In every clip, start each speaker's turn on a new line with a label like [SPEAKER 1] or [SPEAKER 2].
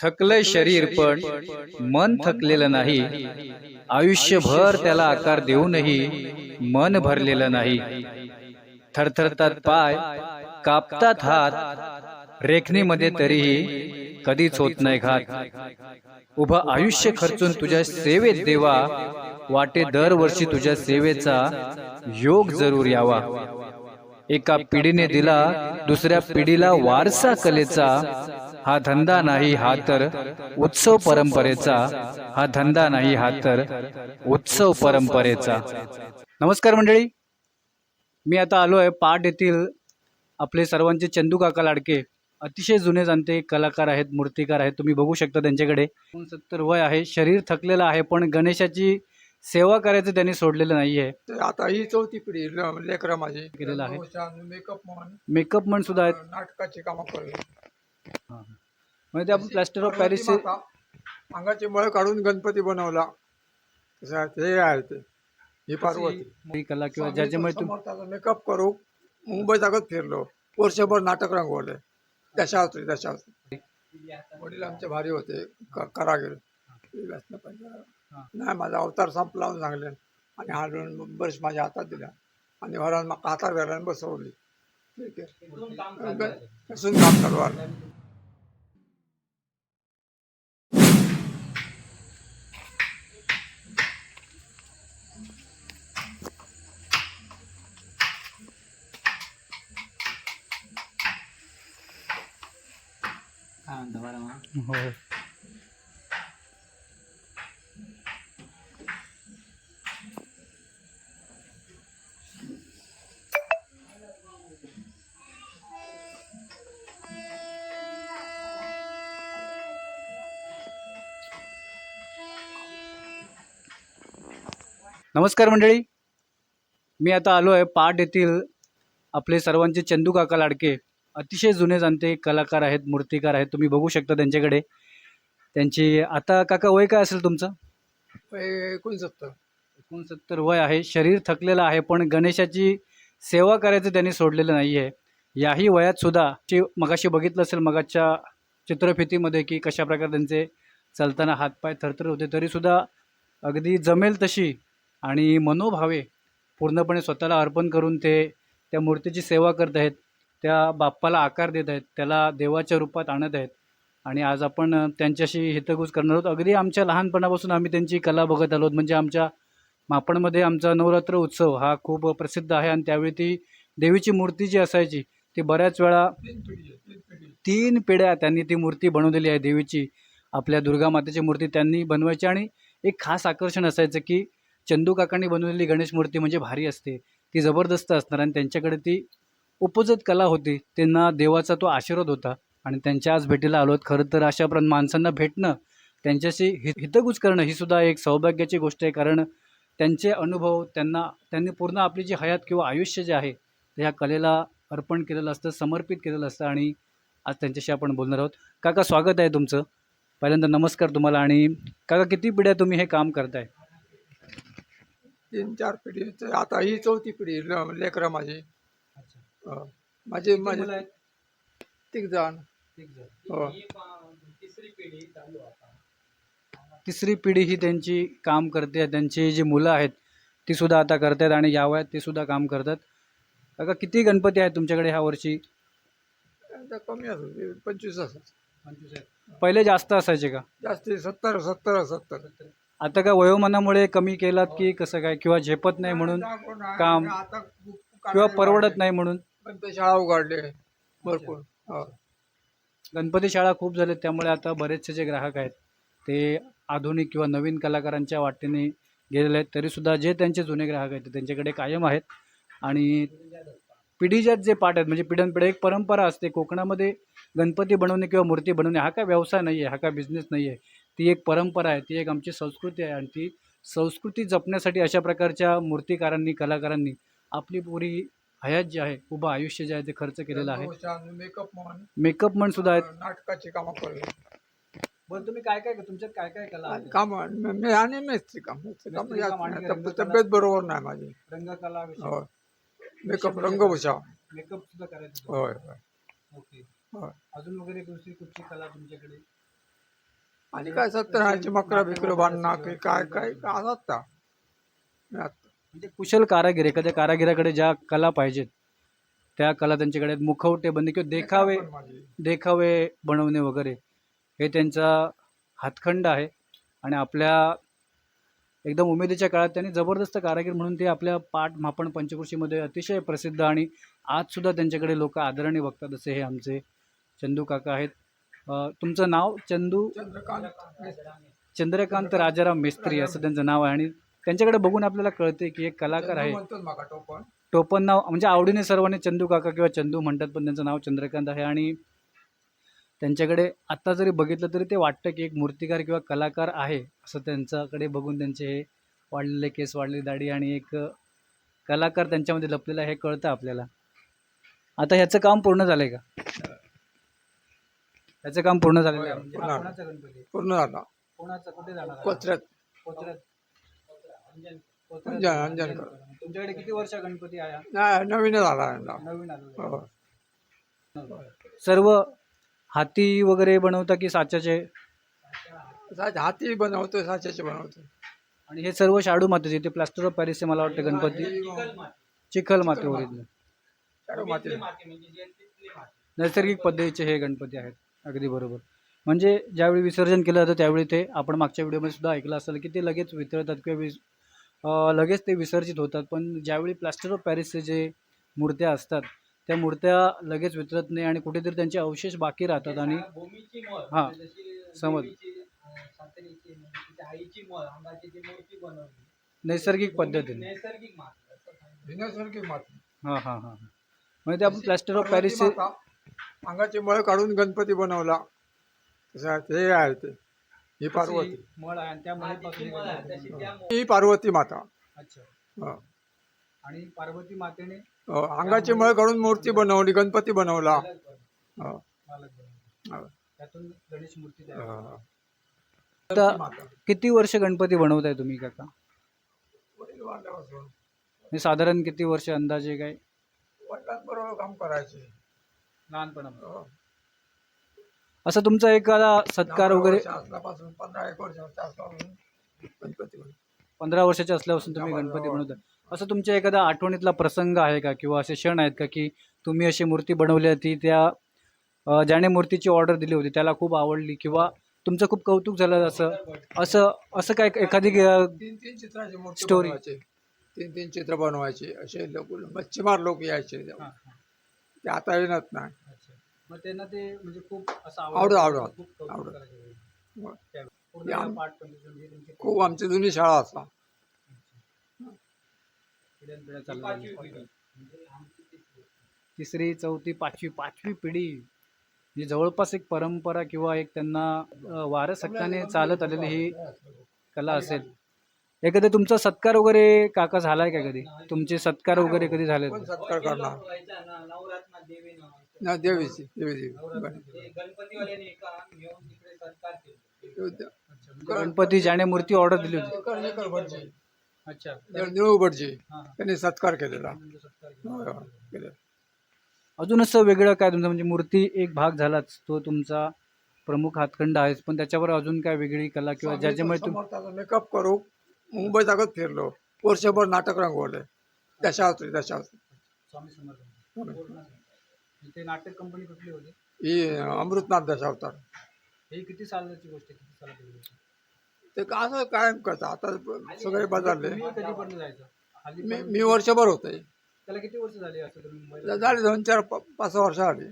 [SPEAKER 1] थकलंय शरीर पण मन थकलेलं नाही. आयुष्यभर त्याला आकार देऊनही मन भरलेलं नाही. थरथरतात पाय कापतात हात. रेखणीमध्ये तरीही कधीच होत नाही घात. उभं आयुष्य खर्चून तुझ्या सेवेत देवा. वाटे दरवर्षी तुझ्या सेवेचा योग जरूर यावा. एका पिढीने दिला दुसऱ्या पिढीला वारसा कलेचा. हा धंदा नाही हा तर उत्सव परंपरेचा. हा धंदा नाही हा तर उत्सव परंपरेचा. नमस्कार मंडळी. मी आता आलो आहे पाट येथील आपले सर्वांचे चंदू काका लाडके. अतिशय जुने जाणते कलाकार आहेत मूर्तिकार आहेत. तुम्ही बघू शकता त्यांच्याकडे. सत्तर वय आहे. शरीर थकलेलं आहे पण गणेशाची सेवा करायचं त्यांनी सोडलेलं नाही आहे
[SPEAKER 2] ते आता ही चौथी पिढी लेकरं माझी.
[SPEAKER 1] केलेलं आहे.
[SPEAKER 2] मेकअप
[SPEAKER 1] मेकअप म्हण सुद्धा आहेत.
[SPEAKER 2] नाटकाची कामं
[SPEAKER 1] म्हणजे ते आपण प्लॅस्टर ऑफ पॅरिस
[SPEAKER 2] अंगाचे मळ काढून गणपती बनवला. ते आहे ते. ही पार्वती
[SPEAKER 1] कला किंवा ज्याच्यामुळे तुम्ही
[SPEAKER 2] मेकअप करू मुंबई जागत फिरलो. वर्षभर नाटक रंगवले. दशावत्री दशावत्री वडील आमचे भारी होते. करागीर. नाही माझा अवतार संपला म्हणून सांगले. आणि हाडून बरेच माझ्या हातात दिल्या. आणि व्हरान म्हाका हातार घालून बसवली. ठीक आहे. काम
[SPEAKER 1] हो नमस्कार मंडळी. मी आता आलो आहे पाट येथील आपले सर्वांचे चंदू काका लाडके. अतिशय जुने जाणते कलाकार आहेत मूर्तिकार आहेत तुम्ही बघू शकता त्यांच्याकडे. त्यांची आता काका वय काय असेल तुमचं?
[SPEAKER 2] एकोणसत्तर.
[SPEAKER 1] एकोणसत्तर वय आहे. शरीर थकलेलं आहे पण गणेशाची सेवा करायचं त्यांनी सोडलेलं नाही आहे याही वयात सुद्धा ची मगाशी बघितलं असेल मगाच्या चित्रफितीमध्ये की कशा प्रकारे त्यांचे चालताना हातपाय थरथर होते तरीसुद्धा अगदी जमेल तशी आणि मनोभावे पूर्णपणे स्वतःला अर्पण करून ते त्या मूर्तीची सेवा करत आहेत. त्या बाप्पाला आकार देत आहेत त्याला देवाच्या रूपात आणत आहेत. आणि आज आपण त्यांच्याशी हितगुज करणार आहोत. अगदी आमच्या लहानपणापासून आम्ही त्यांची कला बघत आलो आहोत. म्हणजे आमच्या मापणमध्ये आमचा नवरात्र उत्सव हा खूप प्रसिद्ध आहे. आणि त्यावेळी ती देवीची मूर्ती जी असायची ती बऱ्याच वेळा
[SPEAKER 2] तीन तीन
[SPEAKER 1] पिढ्या त्यांनी ती मूर्ती बनवलेली आहे. देवीची आपल्या दुर्गा मातेची मूर्ती त्यांनी बनवायची. आणि एक खास आकर्षण असायचं की चंदू काकांनी बनवलेली गणेश मूर्ती म्हणजे भारी असते. ती जबरदस्त असणार आणि त्यांच्याकडे ती उपजत कला होती. त्यांना देवाचा तो आशीर्वाद होता. आणि त्यांच्या आज भेटीला आलो खरं तर अशा प्र माणसांना भेटणं त्यांच्याशी हि हितगुज करणं ही सुद्धा एक सौभाग्याची गोष्ट आहे. कारण त्यांचे अनुभव त्यांना त्यांनी पूर्ण आपली जी हयात किंवा आयुष्य जे आहे ह्या कलेला अर्पण केलेलं असतं समर्पित केलेलं असतं. आणि आज त्यांच्याशी आपण बोलणार आहोत. काका स्वागत आहे तुमचं. पहिल्यांदा नमस्कार तुम्हाला. आणि काका किती पिढ्या तुम्ही हे काम करताय?
[SPEAKER 2] तीन चार पिढी. आता ही चौथी पिढी ल- लेकरं माझी. माझे माझे तिघ जण. हो.
[SPEAKER 1] तिसरी पिढी ही त्यांची काम करते. त्यांची जी मुलं आहेत ती सुद्धा आता करतात आणि या वयात ते सुद्धा काम करतात. काका किती गणपती आहेत तुमच्याकडे ह्या वर्षी?
[SPEAKER 2] आता कमी असो पंचवीस असत
[SPEAKER 1] पहिले जास्त असायचे का?
[SPEAKER 2] जास्ती सत्तर सत्तर सत्तर.
[SPEAKER 1] आता का वयोमानामुळे कमी केलात की कसं काय? किंवा झेपत नाही म्हणून काम? किंवा परवडत नाही म्हणून?
[SPEAKER 2] गणपती शाळा उघडले भरपूर. हो.
[SPEAKER 1] गणपती शाळा खूप झालेत त्यामुळे आता बरेचसे जे ग्राहक आहेत ते आधुनिक किंवा नवीन कलाकारांच्या वाटेने गेलेले आहेत. तरीसुद्धा जे त्यांचे जुने ग्राहक आहेत ते त्यांच्याकडे कायम आहेत. आणि पिढीजात जे पाठ आहेत म्हणजे पिढ्यानपिढ्या एक परंपरा असते कोकणामध्ये गणपती बनवणे किंवा मूर्ती बनवणे हा काय व्यवसाय नाही आहे हा काय बिझनेस नाही आहे ती एक परंपरा आहे ती एक आमची संस्कृती आहे. आणि ती संस्कृती जपण्यासाठी अशा प्रकारच्या मूर्तिकारांनी कलाकारांनी आपली पुरी हयात जी आहे उभं आयुष्य जे आहे ते खर्च केलेलं आहे
[SPEAKER 2] मेकअप म्हण
[SPEAKER 1] मेकअप म्हण सुद्धा आहेत
[SPEAKER 2] नाटकाची कामं करले
[SPEAKER 1] बरं तुम्ही काय काय तुमच्यात काय काय कला
[SPEAKER 2] काम मी आणि मेस्त्री काम मेस्त्री काम
[SPEAKER 1] मेस्त्री काम आणि
[SPEAKER 2] आता
[SPEAKER 1] रंगकला.
[SPEAKER 2] तब्येत बरोबर नाही माझी
[SPEAKER 1] रंगकला
[SPEAKER 2] होय मेकअप रंगभूषा
[SPEAKER 1] मेकअप सुद्धा करायचं
[SPEAKER 2] होय होय
[SPEAKER 1] ओके
[SPEAKER 2] होय
[SPEAKER 1] अजून वगैरे दुसरी कुठची कला तुमच्याकडे
[SPEAKER 2] आणि काय सत्यनारायणची मकरा बिकरं बांधणं की काय काय असं असतं मी आत-
[SPEAKER 1] म्हणजे कुशल कारागीर एखाद्या कारागिराकडे ज्या कला पाहिजेत त्या कला त्यांच्याकडे. मुखवटे बनणे किंवा देखावे. देखावे बनवणे वगैरे हे त्यांचा हातखंड आहे. आणि आपल्या एकदम उमेदीच्या काळात त्यांनी जबरदस्त कारागीर म्हणून ते आपल्या पाठ मापण पंचकृषीमध्ये अतिशय प्रसिद्ध आणि आजसुद्धा त्यांच्याकडे लोक आदराने बघतात असे हे आमचे चंदू काका आहेत. तुमचं नाव? चंदू?
[SPEAKER 2] चंद्रकांत.
[SPEAKER 1] चंद्रकांत राजाराम मिस्त्री असं त्यांचं नाव आहे. आणि त्यांच्याकडे बघून आपल्याला कळते की एक कलाकार आहे.
[SPEAKER 2] टोपण.
[SPEAKER 1] नाव म्हणजे आवडीने सर्वांनी चंदू काका किंवा चंदू म्हणतात पण त्यांचं नाव चंद्रकांत आहे. आणि त्यांच्याकडे आत्ता जरी बघितलं तरी ते वाटतं की एक मूर्तिकार किंवा कलाकार आहे असं त्यांच्याकडे बघून त्यांचे हे वाढलेले केस वाढलेली दाढी आणि एक कलाकार त्यांच्यामध्ये लपलेला हे कळतं आपल्याला. आता ह्याचं काम पूर्ण झालंय का? ह्याचं काम पूर्ण झालेलं आहे. म्हणजे
[SPEAKER 2] पूर्ण. झाला.
[SPEAKER 1] कोणाचा? कुठे जाणार आहे?
[SPEAKER 2] कोचऱ्यात
[SPEAKER 1] कोचऱ्यात अंजन
[SPEAKER 2] अंजन
[SPEAKER 1] तुमच्याकडे किती वर्ष गणपती आहे? हा?
[SPEAKER 2] नाही नवीनच आला यंदा.
[SPEAKER 1] नवीन.
[SPEAKER 2] हो.
[SPEAKER 1] सर्व हाती वगैरे बनवता की साच्याचे?
[SPEAKER 2] साच- हाती बनवतो साच्याचे बनवतो
[SPEAKER 1] आणि हे सर्व शाडू मातीचे इथे प्लास्टर ऑफ पॅरिसचे मला वाटतं गणपती. चिखल माती. ओरिजिनल.
[SPEAKER 2] शाडू माती.
[SPEAKER 1] नैसर्गिक पद्धतीचे हे गणपती आहेत अगदी बरोबर. म्हणजे ज्यावेळी विसर्जन केलं जातं त्यावेळी ते आपण मागच्या व्हिडिओमध्ये सुद्धा ऐकलं असेल की ते लगेच वितळतात किंवा विस लगेच ते विसर्जित होतात. पण ज्यावेळी प्लास्टर ऑफ पॅरिसचे जे मूर्त्या असतात त्या मूर्त्या लगेच वितरत नाही आणि कुठेतरी त्यांचे अवशेष बाकी राहतात आणि हा, समज. नैसर्गिक पद्धतीने.
[SPEAKER 3] नैसर्गिक
[SPEAKER 1] हां हां हां म्हणजे ते आपण प्लास्टर ऑफ पॅरिसचे
[SPEAKER 2] अंगाची मळ काढून गणपती बनवला. तसं ते आहे ते. ही पार्वती
[SPEAKER 1] मळ आहे आणि त्या
[SPEAKER 3] मातीची
[SPEAKER 1] मळीपासून
[SPEAKER 3] मळ आहे, तशी त्या मळ-
[SPEAKER 2] ही पार्वती माता
[SPEAKER 1] अच्छा
[SPEAKER 2] हो.
[SPEAKER 1] आणि पार्वती मातेने
[SPEAKER 2] अंगाची मळ काढून मूर्ती बनवली गणपती बनवला
[SPEAKER 3] अलग बनवली.
[SPEAKER 2] हो.
[SPEAKER 1] मालक बनवली.
[SPEAKER 2] हो.
[SPEAKER 1] त्यातून गणेश मूर्ती तयार झाली. आता
[SPEAKER 2] माता.
[SPEAKER 1] किती वर्ष गणपती बनवताय तुम्ही काका
[SPEAKER 2] वडील
[SPEAKER 1] हे साधारण किती वर्ष अंदाजे काय
[SPEAKER 2] वडिलांबरोबर काम करायचे
[SPEAKER 1] लहानपणा
[SPEAKER 2] हो.
[SPEAKER 1] असं तुमचा एखादा सत्कार वगैरे
[SPEAKER 2] पंधरा एक वर्ष असल्यापासून गणपती बनवतो.
[SPEAKER 1] पंधरा वर्षाचे असल्यापासून तुम्ही गणपती बनवताय असं तुमच्या एखादा आठवणीतला प्रसंग आहे का? किंवा असे क्षण आहेत का की तुम्ही अशी मूर्ती बनवली होती त्या अं, ज्याने मूर्तीची ऑर्डर दिली होती त्याला खूप आवडली किंवा तुमचं खूप कौतुक झालं असं असं असं काय एखादी अं,
[SPEAKER 2] तीन तीन चित्राचे मूर्ती
[SPEAKER 1] Story.
[SPEAKER 2] बनवायचे. तीन तीन चित्र बनवायचे. असे लोक मच्छीमार लोक यायचे. ते आता येणार नाही.
[SPEAKER 1] मग त्यांना ते म्हणजे खूप असं
[SPEAKER 2] आवडत. आवडत
[SPEAKER 1] खूप
[SPEAKER 2] आवडत.
[SPEAKER 1] करायचे.
[SPEAKER 2] मग
[SPEAKER 1] पूर्ण
[SPEAKER 2] या-
[SPEAKER 1] पाठ पंचवीस तुमची
[SPEAKER 2] खूप आमची जुनी शाळा असा.
[SPEAKER 1] पिढ्यानपिढ्या
[SPEAKER 3] तिसरी.
[SPEAKER 1] चौथी पाचवी पाचवी पिढी म्हणजे जवळपास एक परंपरा किंवा एक त्यांना अं, वारस हक्काने चालत आलेली ही कला असेल. एखादा तुमचा सत्कार वगैरे काका झालाय का कधी? तुमचे सत्कार वगैरे कधी झाले
[SPEAKER 2] कोण सत्कार करणार?
[SPEAKER 3] नवरात्र देवी.
[SPEAKER 2] ना देवीची देवी
[SPEAKER 3] केला.
[SPEAKER 1] गणपती ज्याने मूर्ती ऑर्डर दिली होती. अच्छा.
[SPEAKER 2] निळू भटजी
[SPEAKER 1] हा.
[SPEAKER 2] त्यांनी सत्कार केलेला.
[SPEAKER 1] सत्कार केला.
[SPEAKER 2] हो, केलेला.
[SPEAKER 1] अजून असं वेगळं काय तुमचं म्हणजे मूर्ती एक भाग झालाच तो तुमचा प्रमुख हातखंड आहेच पण त्याच्यावर अजून काय वेगळी कला किंवा ज्याच्यामुळे तुम
[SPEAKER 2] समर्थाचा मेकअप करू मुंबईत अगत फिरलो वर्षभर नाटक रंगवले. दशावत्री दशावत्री.
[SPEAKER 1] स्वामी समर्थ. ते नाटक कंपनी कुठली होती?
[SPEAKER 2] ही अमृतनाथ दशावतार.
[SPEAKER 1] ही किती सालाची गोष्ट आहे? किती सालाची गोष्ट आहे?
[SPEAKER 2] ते का असं कायम करतं आता सगळे बदलले.
[SPEAKER 1] तुम्ही कधीपर्यंत जायचं? हल्ली
[SPEAKER 2] मी
[SPEAKER 1] पण-
[SPEAKER 2] मी वर्षभर होते.
[SPEAKER 1] त्याला किती वर्ष झाली असं तुम्ही मुंबईला?
[SPEAKER 2] झाले दोन चार प- पाच सहा वर्ष आली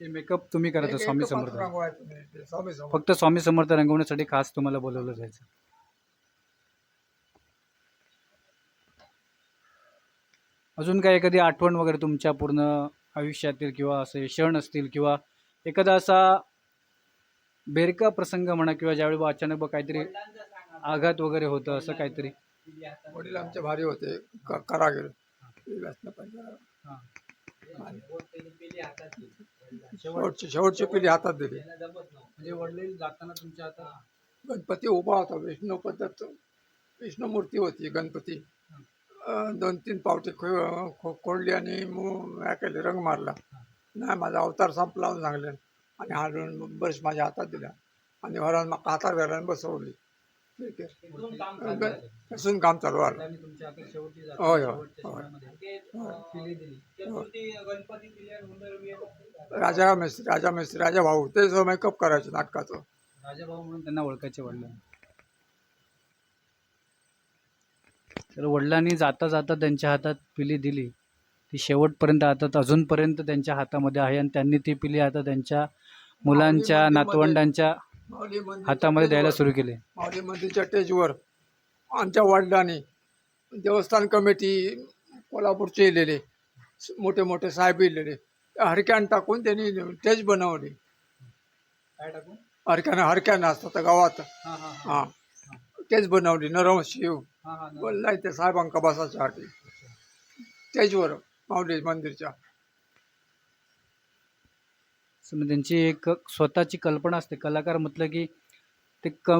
[SPEAKER 1] ते मेकअप तुम्ही करायचं स्वामी समर्थ.
[SPEAKER 2] स्वामी समर्थ.
[SPEAKER 1] फक्त स्वामी समर्थ रंगवण्यासाठी खास तुम्हाला बोलवलं जायचं. अजून काय एखादी आठवण वगैरे तुमच्या पूर्ण आयुष्यातील किंवा असे क्षण असतील किंवा एखादा असा बेरका प्रसंग म्हणा किंवा ज्यावेळी बा अचानक बा काहीतरी. आघात वगैरे होतं असं काहीतरी
[SPEAKER 2] वडील आमचे भारी होते क- करागीर.
[SPEAKER 3] वडिलांनी.
[SPEAKER 2] शेवटची शेवटची पिढी हातात दिली.
[SPEAKER 1] म्हणजे वडील जाताना तुमच्या आता
[SPEAKER 2] गणपती उभा होता विष्णू पद्धत विष्णू मूर्ती होती गणपती दोन तीन पावटी खो खो- खोडली आणि मग काय केले रंग मारला. नाही माझा अवतार संपला म्हणून सांगले. आणि हाडून बस माझ्या हातात दिला आणि व्हरान म्हाका हातार घालून बसवली. ठीक आहे.
[SPEAKER 3] काम चालू
[SPEAKER 2] आलं
[SPEAKER 3] आणि
[SPEAKER 2] होय, होय,
[SPEAKER 3] आणि
[SPEAKER 2] राजा मिस्त्री राजा मिस्त्री राजा भाऊ. ते मेकअप करायचे नाटकाचं.
[SPEAKER 1] राजाभाऊ म्हणून त्यांना ओळखायचे वडिलांना तर वडिलांनी जाता जाता त्यांच्या हातात पिली दिली. ती शेवटपर्यंत हातात अजूनपर्यंत त्यांच्या हातामध्ये आहे आणि त्यांनी ती पिली आता त्यांच्या मुलांच्या नातवंडांच्या हातामध्ये द्यायला सुरू केले.
[SPEAKER 2] माऊली मंदिरच्या टेजवर आमच्या वडिलांनी देवस्थान कमिटी कोल्हापूरचे येलेले मोठे मोठे साहेब येलेले हरक्यान टाकून त्यांनी टेज बनवली.
[SPEAKER 3] काय टाकून?
[SPEAKER 2] हरक्यानं हरक्यानं असतात गावात.
[SPEAKER 3] हा.
[SPEAKER 2] टेज बनवली नरम शिव. बोललाय ते साहेबांका बसायच्यासाठी टेजवर माऊली मंदिरच्या.
[SPEAKER 1] त्यांची एक स्वतःची कल्पना असते कलाकार म्हटलं की ते क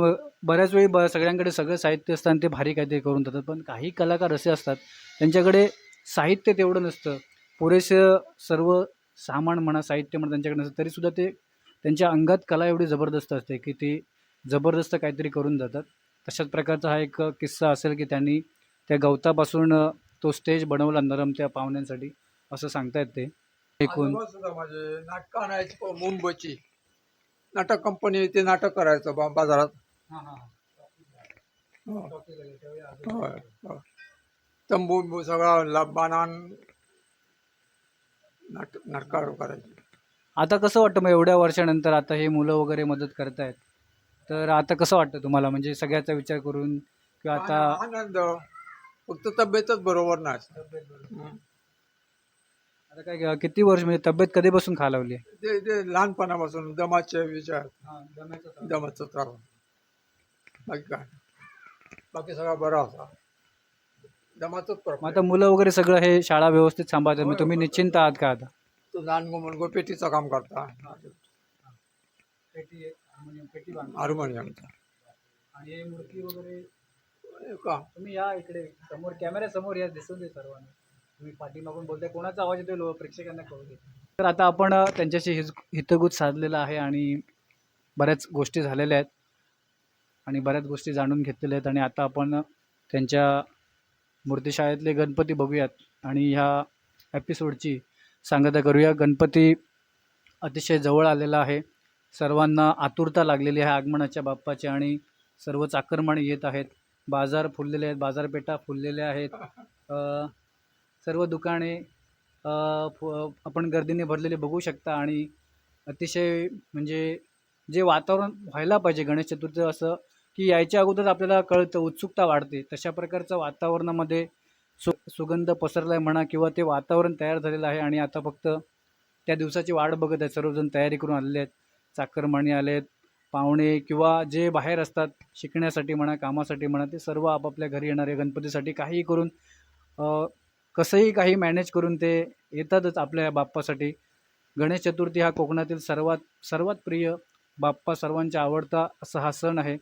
[SPEAKER 1] बऱ्याच वेळी ब सगळ्यांकडे सगळं साहित्य असतं आणि ते भारी काहीतरी करून देतात. पण काही कलाकार असे असतात त्यांच्याकडे साहित्य तेवढं नसतं. पुरेसं सर्व सामान म्हणा साहित्य म्हणा त्यांच्याकडे नसतं. तरीसुद्धा ते त्यांच्या अंगात कला एवढी जबरदस्त असते की ते जबरदस्त काहीतरी करून जातात तशाच प्रकारचा हा एक किस्सा असेल की त्यांनी त्या गवतापासून तो स्टेज बनवला नरम त्या पाहुण्यांसाठी असं सांगतायत ते. ऐकून
[SPEAKER 2] माझे नाटकं आणायची मुंबईची. नाटक कंपनी ते नाटक करायचं बा- बाजारात.
[SPEAKER 3] हा.
[SPEAKER 2] तंबू बिंबू सगळा बाणान नाटक नाटक करायची.
[SPEAKER 1] आता कसं वाटतं मग एवढ्या वर्षानंतर आता हे मुलं वगैरे मदत करतायत? तर आता कसं वाटतं तुम्हाला? म्हणजे सगळ्याचा विचार करून किंवा आता
[SPEAKER 2] आनंद फक्त तब्येतच बरोबर हं.
[SPEAKER 1] आता काय किती वर्ष म्हणजे तब्येत कधीपासून खालावली? आहे
[SPEAKER 2] ते ते लहानपणापासून दमाचे विचार.
[SPEAKER 3] हा.
[SPEAKER 2] दमाचा त्रास. बाकी काय? बाकी सगळं बरं होता. दमाचाच
[SPEAKER 1] मग
[SPEAKER 2] प्रॉब्लेम
[SPEAKER 1] आता मुलं वगैरे सगळं हे शाळा व्यवस्थित सांभाळतात मग तुम्ही निश्चिंत आहात का आता?
[SPEAKER 2] तो लहान मुलगा पेटीचं काम करता. हार्मोनियमचा
[SPEAKER 3] आणि हे मूर्ती वगैरे
[SPEAKER 2] का?
[SPEAKER 3] तुम्ही या इकडे समोर कॅमेऱ्या समोर या दिसून दे सर्वांना. तुम्ही पाठीमागून बोलताय कोणाचा आवाज येतोय लो- प्रेक्षकांना कळू दे.
[SPEAKER 1] तर आता आपण त्यांच्याशी हिज हितगुज साधलेला आहे आणि बऱ्याच गोष्टी झालेल्या आहेत. आणि बऱ्याच गोष्टी जाणून घेतलेल्या आहेत. आणि आता आपण त्यांच्या मूर्तिशाळेतले गणपती बघूयात. आणि ह्या एपिसोडची सांगता करूया. गणपती अतिशय जवळ आलेला आहे. सर्वांना आतुरता लागलेली आहे आगमनाच्या बाप्पाची आणि सर्व चाकरमाने येत आहेत. बाजार फुललेले आहेत बाजारपेठा फुललेल्या आहेत. सर्व दुकाने फ- आपण गर्दीने भरलेले बघू शकता आणि अतिशय म्हणजे जे वातावरण व्हायला पाहिजे गणेश चतुर्थी असं की यायच्या अगोदर आपल्याला कळतं उत्सुकता वाढते. तशा प्रकारचं वातावरणामध्ये सु सुगंध पसरला आहे म्हणा किंवा ते वातावरण तयार झालेलं आहे आणि आता फक्त त्या दिवसाची वाट बघत आहे सर्वजण तयारी करून आलेले आहेत. चाकरमानी आलेत पाहुणे किंवा जे बाहेर असतात शिकण्यासाठी म्हणा कामासाठी म्हणा ते सर्व आपापल्या घरी येणारे गणपतीसाठी काहीही करून कसंही काही मॅनेज करून ते येतातच आपल्या बाप्पासाठी. गणेश चतुर्थी हा कोकणातील सर्वात सर्वात प्रिय बाप्पा सर्वांचा आवडता असा हा सण आहे.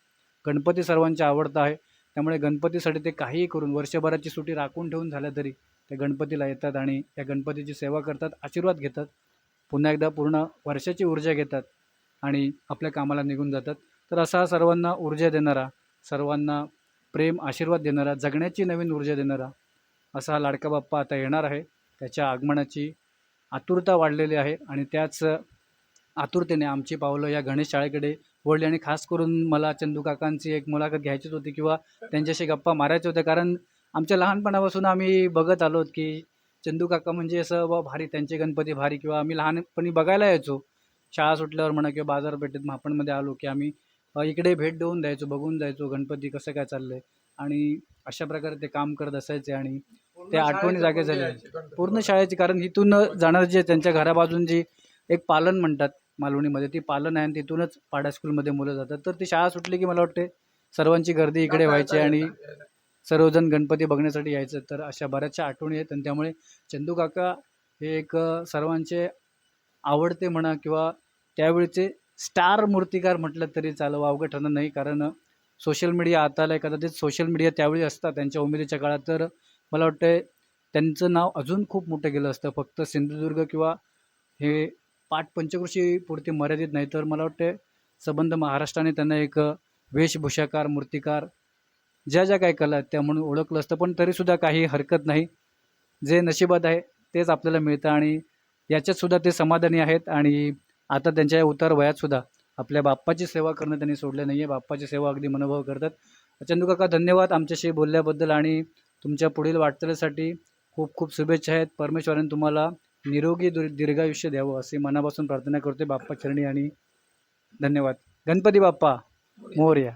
[SPEAKER 1] गणपती सर्वांचा आवडता आहे. त्यामुळे गणपतीसाठी ते काहीही करून वर्षभराची सुट्टी राखून ठेवून झाल्या तरी त्या गणपतीला येतात आणि या गणपतीची सेवा करतात आशीर्वाद घेतात. पुन्हा एकदा पूर्ण वर्षाची ऊर्जा घेतात. आणि आपल्या कामाला निघून जातात. तर असा सर्वांना ऊर्जा देणारा सर्वांना प्रेम आशीर्वाद देणारा जगण्याची नवीन ऊर्जा देणारा असा लाडका बाप्पा आता येणार आहे. त्याच्या आगमनाची आतुरता वाढलेली आहे आणि त्याच आतुरतेने आमची पावलं या गणेश शाळेकडे वळली. आणि खास करून मला चंदू काकांची एक मुलाखत घ्यायचीच होती किंवा त्यांच्याशी गप्पा मारायच्या होत्या. कारण आमच्या लहानपणापासून आम्ही बघत आलो की चंदू काका म्हणजे असं बा भारी त्यांचे गणपती भारी. किंवा आम्ही लहानपणी बघायला यायचो. शाळा सुटल्यावर म्हणा किंवा बाजारपेठेत महापणमध्ये आलो की आम्ही इकडे भेट देऊन द्यायचो बघून जायचो गणपती कसं काय चाललं आहे आणि अशा प्रकारे ते काम करत असायचे आणि त्या आठवणी जागे झाल्या. पूर्ण शाळेची कारण इथून जाणार जे त्यांच्या घराबाजून जी एक पालन म्हणतात मालवणीमध्ये ती पालन आहे आणि तिथूनच पाडा स्कूलमध्ये मुलं जातात. तर ती शाळा सुटली की मला वाटते सर्वांची गर्दी इकडे व्हायची आणि सर्वजण गणपती बघण्यासाठी यायचं. तर अशा बऱ्याचशा आठवणी आहेत आणि त्यामुळे चंदू काका हे एक सर्वांचे आवडते म्हणा किंवा त्यावेळचे स्टार मूर्तिकार म्हटलं तरी चालव अवघड ठरणार नाही. कारण सोशल मीडिया हाताला एखादा ते कदाचित सोशल मीडिया त्यावेळी असतात त्यांच्या उमेदीच्या काळात. तर मला वाटतं त्यांचं नाव अजून खूप मोठं गेलं असतं. फक्त सिंधुदुर्ग किंवा हे पाठ पंचकृषीपुरती मर्यादित नाही. तर मला वाटते संबंध महाराष्ट्राने त्यांना एक वेशभूषाकार मूर्तिकार ज्या ज्या काही कला आहेत त्या म्हणून ओळखलं असतं. पण तरीसुद्धा काही हरकत नाही. जे नशिबात आहे तेच आपल्याला मिळतं आणि याच्यातसुद्धा ते समाधानी आहेत. आणि आता त्यांच्या या उतार वयातसुद्धा आपल्या बाप्पाची सेवा करणं त्यांनी सोडलं नाही आहे बाप्पाची सेवा अगदी मनोभाव करतात. चंदूकाका धन्यवाद आमच्याशी बोलल्याबद्दल आणि तुमच्या पुढील वाटचालीसाठी खूप खूप शुभेच्छा आहेत. परमेश्वराने तुम्हाला निरोगी दुर दीर्घायुष्य द्यावं असे मनापासून प्रार्थना करते बाप्पा चरणी आणि धन्यवाद. गणपती बाप्पा मोर्या.